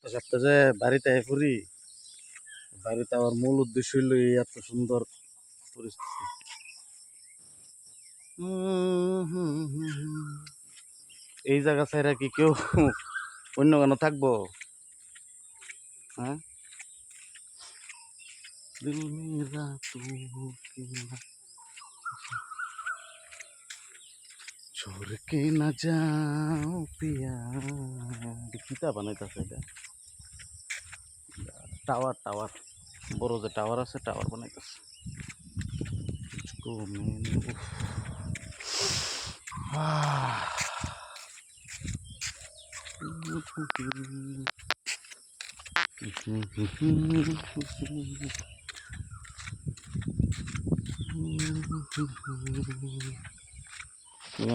সপ্তাহে সপ্তাহে যে বাড়িতে আয় পড়ি বাড়িতে আমার মূল উদ্দেশ্য হইলো এই এত সুন্দর পরিস্থিতি এই জায়গা ছাড়া কি কেউ অন্য কেন থাকবো হ্যাঁ দিল মেরা তু কেনা छोड़ के न जाओ पिया কিতা বানাইতেছে এটা tower tower. Boro je tower ase tower banai kas Ini